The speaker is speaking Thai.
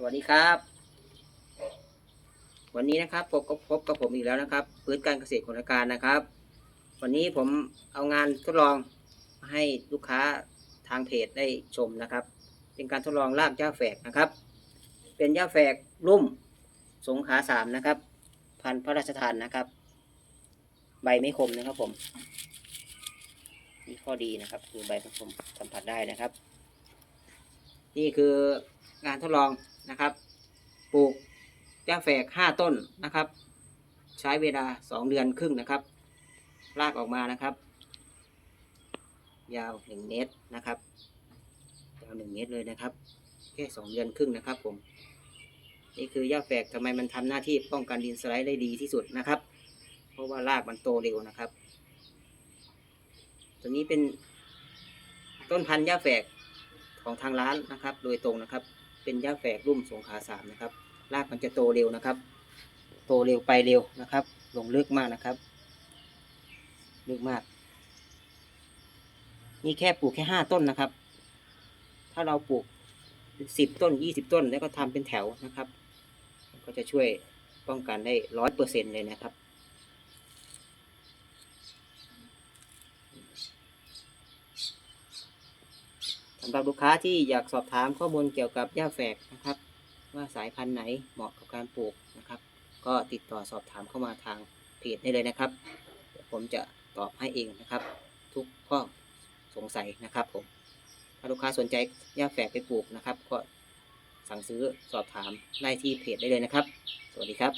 สวัสดีครับ วันนี้นะครับพบกับพบกับผมอีกแล้วนะครับ พื้นการเกษตรคนละการนะครับ วันนี้ผมเอางานทดลองให้ลูกค้าทางเพจได้ชมนะครับ เป็นการทดลองรากหญ้าแฝกนะครับ เป็นหญ้าแฝกรุ่มสงขาสามนะครับ พันพระราชทานนะครับ ใบไม่คมนะครับผมนี่ข้อดีนะครับ คือใบไม่คมสัมผัสได้นะครับ นี่คืองานทดลองนะครับ ปลูกหญ้าแฝกห้าต้นนะครับ ใช้เวลาสองเดือนครึ่งนะครับ ลากออกมานะครับ ยาวหนึ่งเมตรนะครับยาวหนึ่งเมตรเลยนะครับ แค่สองเดือนครึ่งนะครับผมนี่คือหญ้าแฝกทำไมมันทำหน้าที่ป้องกันดินสไลด์ได้ดีที่สุดนะครับ เพราะว่ารากมันโตเร็วนะครับ ตัวนี้เป็นต้นพันธุ์หญ้าแฝก ของทางร้านนะครับ โดยตรงนะครับ เป็นหญ้าแฝกรุ่มสงขาสามนะครับ รากมันจะโตเร็วนะครับ โตเร็วไปเร็วนะครับ ลงลึกมากนะครับ ลึกมาก นี่แค่ปลูกแค่ห้าต้นนะครับ ถ้าเราปลูกสิบต้นยี่สิบต้น แล้วก็ทำเป็นแถวนะครับ ก็จะช่วยป้องกันได้ร้อยเปอร์เซ็นเลยนะครับำหรับลูกค้าที่อยากสอบถามข้อมูลเกี่ยวกับหญ้าแฝกนะครับ ว่าสายพันธุ์ไหนเหมาะกับการปลูกนะครับ ก็ติดต่อสอบถามเข้ามาทางเพจได้เลยนะครับเดี๋ยวผมจะตอบให้เองนะครับ ทุกข้อสงสัยนะครับผมถ้าลูกค้าสนใจหญ้าแฝกไปปลูกนะครับ ก็สั่งซื้อสอบถามได้ที่เพจได้เลยนะครับ สวัสดีครับ